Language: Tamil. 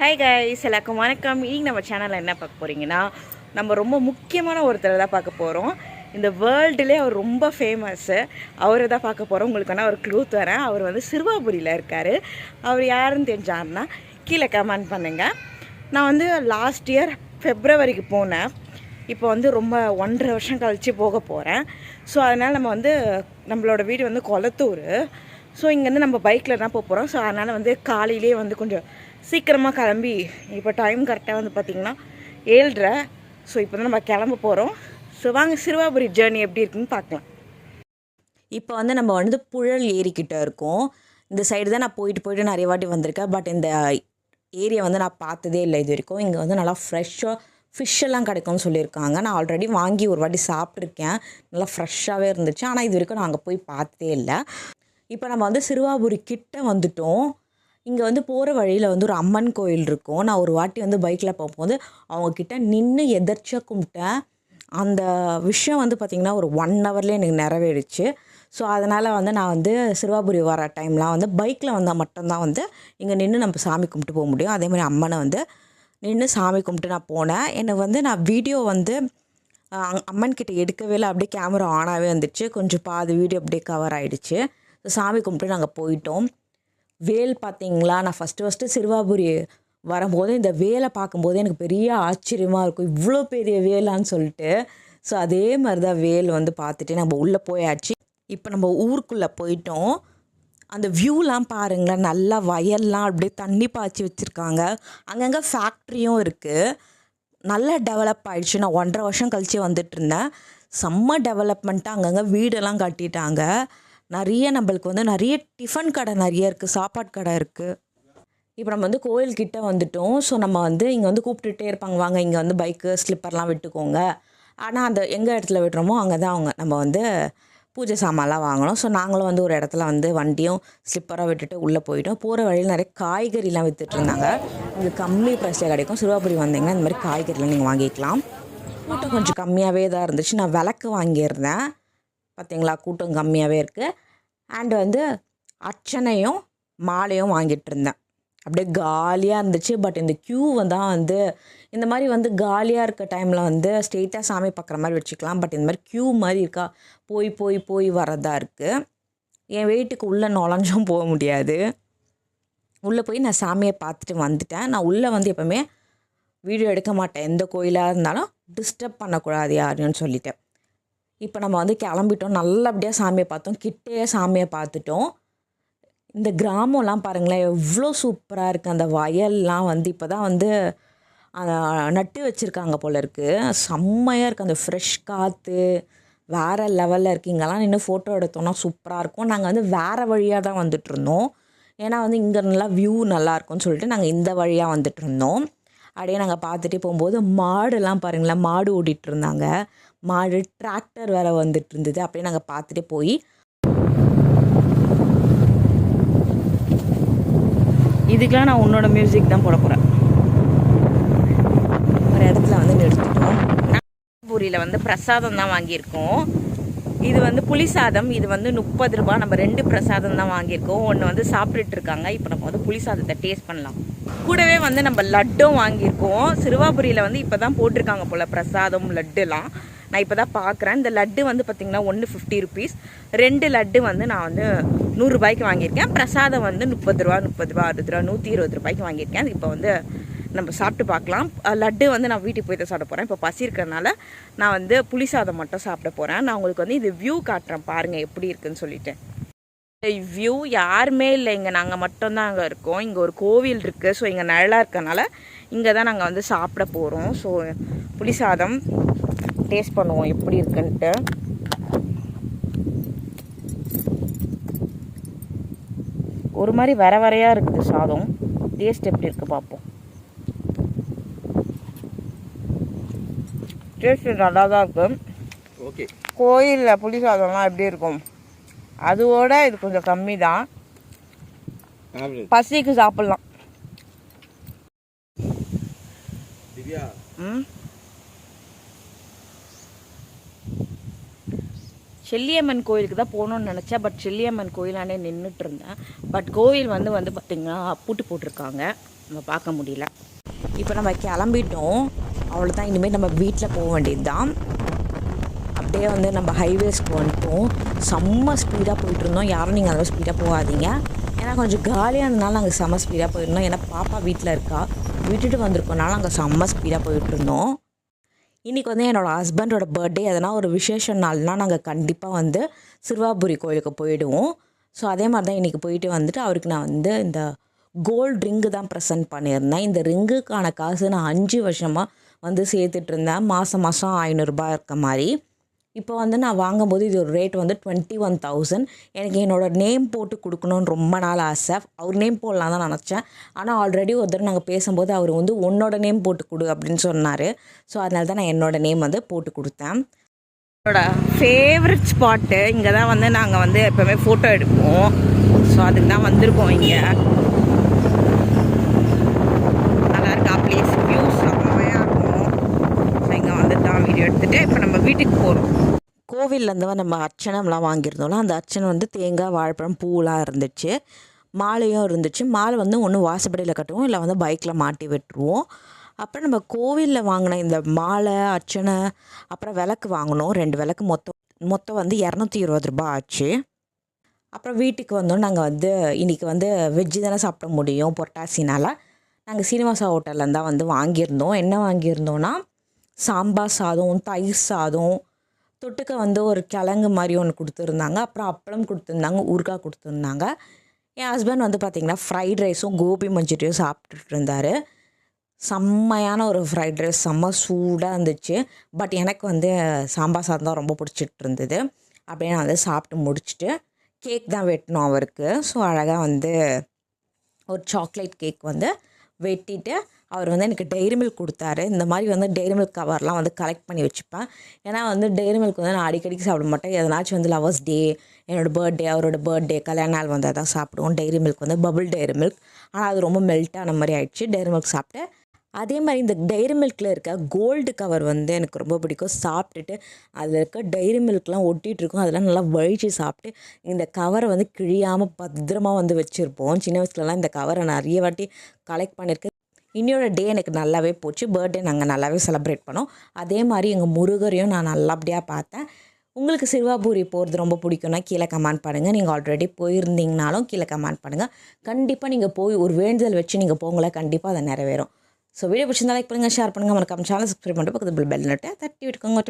ஹாய் கைஸ் எல்லாருக்கும் வணக்கம். இன்னைக்கு நம்ம சேனலில் என்ன பார்க்க போகிறீங்கன்னா நம்ம ரொம்ப முக்கியமான ஒருத்தரை தான் பார்க்க போகிறோம் இந்த வேர்ல்டுலே அவர் ரொம்ப ஃபேமஸ்ஸு அவரை தான் பார்க்க போகிறோம் உங்களுக்கு வேணால் ஒரு க்ளூ தரேன். அவர் வந்து சிறுவாபுரியில் இருக்கார். அவர் யாருன்னு தெரிஞ்சாருன்னா கீழே கமெண்ட் பண்ணுங்கள் நான் வந்து லாஸ்ட் இயர் ஃபெப்ரவரிக்கு போனேன். இப்போ வந்து ரொம்ப ஒன்றரை வருஷம் கழித்து போக போகிறேன் ஸோ அதனால் நம்ம வந்து நம்மளோட வீடு வந்து கொளத்தூர். ஸோ இங்கேருந்து நம்ம பைக்கில் தான் போக போகிறோம் ஸோ அதனால் வந்து காலையிலே வந்து கொஞ்சம் சீக்கிரமாக கிளம்பி இப்போ டைம் கரெக்டாக வந்து பார்த்திங்கன்னா ஏழ்ரை. ஸோ இப்போ தான் நம்ம கிளம்ப போகிறோம் ஸோ வாங்க சிறுவாபுரி ஜேர்னி எப்படி இருக்குன்னு பார்க்கலாம் இப்போ வந்து நம்ம வந்து புழல் ஏரிக்கிட்ட இருக்கோம். இந்த சைடு தான் நான் போயிட்டு போயிட்டு நிறைய வாட்டி வந்திருக்கேன். பட் இந்த ஏரியா வந்து நான் பார்த்ததே இல்லை இது வரைக்கும். இங்கே வந்து நல்லா ஃப்ரெஷ்ஷாக ஃபிஷ் எல்லாம் கிடைக்கும்னு சொல்லியிருக்காங்க. நான் ஆல்ரெடி வாங்கி ஒரு வாட்டி சாப்பிட்ருக்கேன் நல்லா ஃப்ரெஷ்ஷாகவே இருந்துச்சு. ஆனால் இது வரைக்கும் நான் அங்கே போய் பார்த்ததே இல்லை. இப்போ நம்ம வந்து சிறுவாபுரி கிட்ட வந்துட்டோம். இங்கே வந்து போகிற வழியில் வந்து ஒரு அம்மன் கோயில் இருக்கும். நான் ஒரு வாட்டி வந்து பைக்கில் போகும்போது அவங்கக்கிட்ட நின்று எதர்ச்சியாக கும்பிட்டேன். அந்த விஷயம் வந்து பார்த்திங்கன்னா ஒரு ஒன் ஹவர்லேயே எனக்கு நிறைவேறிச்சு. ஸோ அதனால் வந்து நான் வந்து சிறுவாபுரி வர டைம்லாம் வந்து பைக்கில் வந்தால் மட்டும்தான் வந்து இங்கே நின்று நம்ம சாமி கும்பிட்டு போக முடியும். அதே மாதிரி அம்மனை வந்து நின்று சாமி கும்பிட்டு நான் போனேன். என்னை வந்து நான் வீடியோ வந்து அஹ், அம்மன் கிட்டே எடுக்கவே இல்லை. அப்படியே கேமரா ஆனாகவே வந்துச்சு. கொஞ்சம் பாதி வீடியோ அப்படியே கவர் ஆகிடுச்சு சாமி கும்பிட்டு நாங்கள் போயிட்டோம். வேல் பார்த்தீங்களா நான் ஃபஸ்ட்டு ஃபஸ்ட்டு சிறுவாபுரி வரும்போது இந்த வேலை பார்க்கும்போது எனக்கு பெரிய ஆச்சரியமாக இருக்கும். இவ்வளோ பெரிய வேலான்னு சொல்லிட்டு. ஸோ அதே மாதிரி தான் வேல் வந்து பார்த்துட்டு நம்ம உள்ளே போயாச்சு. இப்போ நம்ம ஊருக்குள்ளே போயிட்டோம். அந்த வியூலாம் பாருங்களேன் நல்லா வயல்லாம் அப்படியே தண்ணி பாய்ச்சி வச்சுருக்காங்க. அங்கங்கே ஃபேக்ட்ரியும் இருக்குது நல்லா டெவலப் ஆகிடுச்சு நான் ஒன்றரை வருஷம் கழிச்சு வந்துட்டு இருந்தேன். செம்ம டெவலப்மெண்ட்டாக அங்கங்கே வீடெல்லாம் கட்டிட்டாங்க. நிறைய நம்மளுக்கு வந்து நிறைய டிஃபன் கடை நிறைய இருக்குது சாப்பாடு கடை இருக்குது இப்போ நம்ம வந்து கோயில்கிட்ட வந்துட்டோம். ஸோ நம்ம வந்து இங்கே வந்து கூப்பிட்டுட்டே இருப்பாங்க. வாங்க இங்கே வந்து பைக்கு ஸ்லிப்பர்லாம் விட்டுக்கோங்க. ஆனால் அந்த எங்கே இடத்துல விடுறோமோ அங்கே தான் அவங்க நம்ம வந்து பூஜை சாமான்லாம் வாங்கணும் ஸோ நாங்களும் வந்து ஒரு இடத்துல வந்து வண்டியும் ஸ்லிப்பராக விட்டுட்டு உள்ளே போயிட்டோம். போகிற வழியில் நிறைய காய்கறிலாம் விற்றுட்ருந்தாங்க இருந்தாங்க. இங்கே கம்மி ப்ரைஸில் கிடைக்கும். சிறுவாபுரி வந்தீங்கன்னா இந்த மாதிரி காய்கறிலாம் நீங்கள் வாங்கிக்கலாம். கூட்டம் கொஞ்சம் கம்மியாகவே தான் இருந்துச்சு. நான் விளக்கு வாங்கியிருந்தேன். பார்த்தீங்களா கூட்டம் கம்மியாகவே இருக்குது அண்டு வந்து அர்ச்சனையும் மாலையும் வாங்கிட்டு இருந்தேன். அப்படியே காலியாக இருந்துச்சு. பட் இந்த க்யூ தான் வந்து இந்த மாதிரி வந்து காலியாக இருக்க டைமில் வந்து ஸ்ட்ரெயிட்டாக சாமி பார்க்குற மாதிரி வச்சுக்கலாம். பட் இந்த மாதிரி க்யூ மாதிரி இருக்கா? போய் போய் போய் வரதா இருக்குது என் வெயிட்டுக்கு உள்ளே நுழைஞ்சும் போக முடியாது. உள்ளே போய் நான் சாமியை பார்த்துட்டு வந்துட்டேன். நான் உள்ளே வந்து எப்போவுமே வீடியோ எடுக்க மாட்டேன். எந்த கோயிலாக இருந்தாலும் டிஸ்டர்ப் பண்ணக்கூடாது யாரையும் சொல்லிட்டேன் இப்போ நம்ம வந்து கிளம்பிட்டோம். நல்லபடியாக சாமியை பார்த்தோம். கிட்டேயே சாமியை பார்த்துட்டோம். இந்த கிராமம்லாம் பாருங்களேன் எவ்வளோ சூப்பராக இருக்குது அந்த வயல்லாம் வந்து இப்போ தான் வந்து நட்டு வச்சுருக்காங்க போல இருக்குது செம்மையாக இருக்குது அந்த ஃப்ரெஷ் காற்று வேறு லெவலில் இருக்குது இங்கெல்லாம் நின்று ஃபோட்டோ எடுத்தோம்னா சூப்பராக இருக்கும். நாங்கள் வந்து வேறு வழியாக தான் வந்துட்டுருந்தோம் ஏன்னா வந்து இங்கே நல்லா வியூ நல்லாயிருக்கும்னு சொல்லிட்டு நாங்கள் இந்த வழியாக வந்துட்டு இருந்தோம். அப்படியே நாங்கள் பார்த்துட்டே போகும்போது மாடுலாம் பாருங்களேன் மாடு ஓட்டிகிட்டு இருந்தாங்க. மாடு டிராக்டர் வேற வந்துட்டு இருந்தது அப்படியே நாங்கள் பார்த்துட்டே போய் இதுக்கெலாம் நான் உன்னோட மியூசிக் தான் போட போகிறேன் ஒரு இடத்துல வந்து நிறுத்திட்டோம். பூரியில் வந்து பிரசாதம் தான் வாங்கியிருக்கோம். இது வந்து புளி சாதம். இது வந்து முப்பது ரூபாய். நம்ம ரெண்டு பிரசாதம் தான் வாங்கியிருக்கோம். ஒன்று வந்து சாப்பிட்டுட்டு இருக்காங்க. இப்போ நம்ம வந்து புளி சாதத்தை டேஸ்ட் பண்ணலாம். கூடவே வந்து நம்ம லட்டும் வாங்கியிருக்கோம். சிறுவாபுரியில் வந்து இப்போ தான் போட்டிருக்காங்க போல் பிரசாதம் லட்டுலாம். நான் இப்போ தான் பார்க்குறேன் இந்த லட்டு வந்து பார்த்திங்கன்னா ஒன்று ஃபிஃப்டி ருபீஸ் ரெண்டு லட்டு வந்து நான் வந்து நூறுரூபாய்க்கு வாங்கியிருக்கேன். பிரசாதம் வந்து முப்பது ரூபா முப்பது ரூபா அறுபது ரூபா நூற்றி இருபது ரூபாய்க்கு வாங்கியிருக்கேன். இப்போ வந்து நம்ம சாப்பிட்டு பார்க்கலாம். லட்டு வந்து நான் வீட்டுக்கு போய் தான் சாப்பிட போகிறேன் இப்போ பசி இருக்கிறனால நான் வந்து புளி சாதம் மட்டும் சாப்பிட போகிறேன் நான் உங்களுக்கு வந்து இது வியூ காட்டுறேன் பாருங்கள் எப்படி இருக்குன்னு சொல்லிட்டு. வியூ யாருமே இல்லை. இங்கே நாங்கள் மட்டும்தான் அங்கே இருக்கோம். இங்கே ஒரு கோவில் இருக்குது ஸோ இங்கே நிழலாக இருக்கனால இங்கே தான் நாங்கள் வந்து சாப்பிட போகிறோம் ஸோ புளி சாதம் டேஸ்ட் பண்ணுவோம் எப்படி இருக்குன்ட்டு. ஒரு மாதிரி வர வரையாக இருக்குது சாதம். டேஸ்ட் எப்படி இருக்குது பார்ப்போம். டேஸ்ட் நல்லா தான் இருக்கும் ஓகே கோயிலில் புளி சாதம்லாம் எப்படி இருக்கும்? அதோட இது கொஞ்சம் கம்மி தான் பசிக்கு சாப்பிட்லாம். திவ்யா ம்? செல்லியம்மன் கோயிலுக்கு தான் போகணும்னு நினச்சேன். பட் செல்லியம்மன் கோயிலானே நின்றுட்டு இருந்தேன். பட் கோவில் வந்து வந்து பார்த்திங்கன்னா பூட்டு போட்டிருக்காங்க. நம்ம பார்க்க முடியல. இப்போ நம்ம கிளம்பிட்டோம். அவ்வளோதான் இனிமேல் நம்ம வீட்டில் போக வேண்டியது தான் அப்படியே வந்து நம்ம ஹைவேஸ்க்கு வந்துட்டோம். செம்ம ஸ்பீடாக போயிட்டுருந்தோம் யாரும் நீங்கள் அந்த ஸ்பீடாக போகாதீங்க. ஏன்னா கொஞ்சம் காலியாக இருந்தனால நாங்கள் செம்ம ஸ்பீடாக போயிருந்தோம். ஏன்னா பாப்பா வீட்டில் இருக்கா. விட்டுட்டு வந்திருக்கோனால அங்கே செம்ம ஸ்பீடாக போயிட்டுருந்தோம் இன்றைக்கி வந்து என்னோடய ஹஸ்பண்டோட பர்த்டே எதனா ஒரு விசேஷ நாள்னா நாங்கள் கண்டிப்பாக வந்து சிறுவாபுரி கோயிலுக்கு போயிடுவோம். ஸோ அதே மாதிரி தான் இன்றைக்கி போயிட்டு வந்துட்டு அவருக்கு நான் வந்து இந்த கோல்டு ரிங்கு தான் ப்ரெசென்ட் பண்ணியிருந்தேன். இந்த ரிங்குக்கான காசு நான் அஞ்சு வருஷமாக வந்து சேர்த்துட்டு இருந்தேன். மாதம் மாதம் ஐநூறுரூபா இருக்க மாதிரி. இப்போ வந்து நான் வாங்கும்போது இது ஒரு ரேட் வந்து டுவெண்ட்டி ஒன் தௌசண்ட் எனக்கு என்னோடய நேம் போட்டு கொடுக்கணுன்னு ரொம்ப நாள் ஆசை. அவர் நேம் போடலாம் தான் நினச்சேன். ஆனால் ஆல்ரெடி ஒரு தடவை நாங்கள் பேசும்போது அவர் வந்து உன்னோட நேம் போட்டு கொடு அப்படின்னு சொன்னார். ஸோ அதனால தான் நான் என்னோடய நேம் வந்து போட்டு கொடுத்தேன். என்னோட ஃபேவரட் ஸ்பாட்டு இங்கே தான் வந்து நாங்கள் வந்து எப்போவுமே ஃபோட்டோ எடுப்போம். ஸோ அதுக்கு தான் வந்திருக்கோம் இங்கே நல்லா இருக்கா பிளேஸ் வியூ செம்மையாக இருக்கும் ஸோ இங்கே வந்து தான் வீடியோ எடுத்துகிட்டு இப்போ நம்ம வீட்டுக்கு போகிறோம் கோவில்லேருந்து நம்ம அர்ச்சனைலாம் வாங்கியிருந்தோம்ல அந்த அர்ச்சனை வந்து தேங்காய் வாழைப்பழம் பூலாம் இருந்துச்சு. மாலையும் இருந்துச்சு. மாலை வந்து ஒன்று வாசப்படியில் கட்டுவோம் இல்லை வந்து பைக்கில் மாட்டி விட்டுருவோம். அப்புறம் நம்ம கோவிலில் வாங்கின இந்த மாலை அர்ச்சனை அப்புறம் விளக்கு வாங்கினோம். ரெண்டு விளக்கு மொத்தம் மொத்தம் வந்து இரநூத்தி இருபது ரூபாய் ஆச்சு. அப்புறம் வீட்டுக்கு வந்தோம். நாங்கள் வந்து இன்றைக்கி வந்து வெஜ்ஜு தானே சாப்பிட முடியும் பொட்டாசினால். நாங்கள் சீனிவாசா ஹோட்டலில் தான் வந்து வாங்கியிருந்தோம். என்ன வாங்கியிருந்தோன்னா சாம்பார் சாதம் தயிர் சாதம் தொட்டுக்க வந்து ஒரு கிழங்கு மாதிரி ஒன்று கொடுத்துருந்தாங்க. அப்புறம் அப்பளம் கொடுத்துருந்தாங்க ஊறுகாய் கொடுத்துருந்தாங்க. என் ஹஸ்பண்ட் வந்து பார்த்திங்கன்னா ஃப்ரைட் ரைஸும் கோபி மஞ்சூரியும் சாப்பிட்டுட்டு இருந்தார். செம்மையான ஒரு ஃப்ரைட் ரைஸ் செம்ம சூடாக இருந்துச்சு. பட் எனக்கு வந்து சாம்பார் சாதம் தான் ரொம்ப பிடிச்சிட்டு இருந்தது. அப்படியே நான் வந்து சாப்பிட்டு முடிச்சுட்டு கேக் தான் வெட்டினோம் அவருக்கு. ஸோ அழகாக வந்து ஒரு சாக்லேட் கேக் வந்து வெட்டிட்டு அவர் வந்து எனக்கு டெய்ரி மில்க் கொடுத்தாரு. இந்த மாதிரி வந்து டெய்ரி மில்க் கவர்லாம் வந்து கலெக்ட் பண்ணி வச்சுப்பேன். ஏன்னா வந்து டெய்ரி மில்க் வந்து நான் அடிக்கடிக்கு சாப்பிட மாட்டேன். எதனாச்சும் வந்து லவர்ஸ் டே என்னோடய பர்த்டே அவரோட பர்த்டே கல்யாண நாள் வந்தால் தான் சாப்பிடுவோம். டெய்ரி மில்க் வந்து பபுள் டெய்ரி மில்க் ஆனால் அது ரொம்ப மெல்ட் ஆன மாதிரி ஆயிடுச்சு. டெய்ரி மில்க் சாப்பிட்டு அதே மாதிரி இந்த டைரி மில்கில் இருக்க கோல்டு கவர் வந்து எனக்கு ரொம்ப பிடிக்கும். சாப்பிட்டுட்டு அதில் இருக்க டைரி மில்க்லாம் ஒட்டிகிட்டு இருக்கும். அதெல்லாம் நல்லா வழித்து சாப்பிட்டு இந்த கவரை வந்து கிழியாமல் பத்திரமா வந்து வச்சுருப்போம். சின்ன வயசுலலாம் இந்த கவரை நிறைய வாட்டி கலெக்ட் பண்ணியிருக்கேன் இன்னையோட டே எனக்கு நல்லாவே போச்சு. பர்த்டே நாங்கள் நல்லாவே செலிப்ரேட் பண்ணோம். அதே மாதிரி எங்கள் முருகரையும் நான் நல்லபடியாக பார்த்தேன். உங்களுக்கு சிறுவாபூரி போகிறது ரொம்ப பிடிக்கும்னா கீழே கமெண்ட் பண்ணுங்கள் நீங்கள் ஆல்ரெடி போயிருந்தீங்கனாலும் கீழே கமெண்ட் பண்ணுங்கள் கண்டிப்பாக நீங்கள் போய் ஒரு வேண்டுதல் வச்சு நீங்கள் போங்களேன் கண்டிப்பாக அதை நிறைவேறும். ஸோ வீடியோ பிடிச்சிருந்தா லைக் பண்ணுங்கள் ஷேர் பண்ணுங்கள் மறக்காம சேனல் சப்ஸ்கிரைப் பண்ணிட்டு பக்கத்து பெல் நட்டு தட்டி விட்டுக்கோங்க.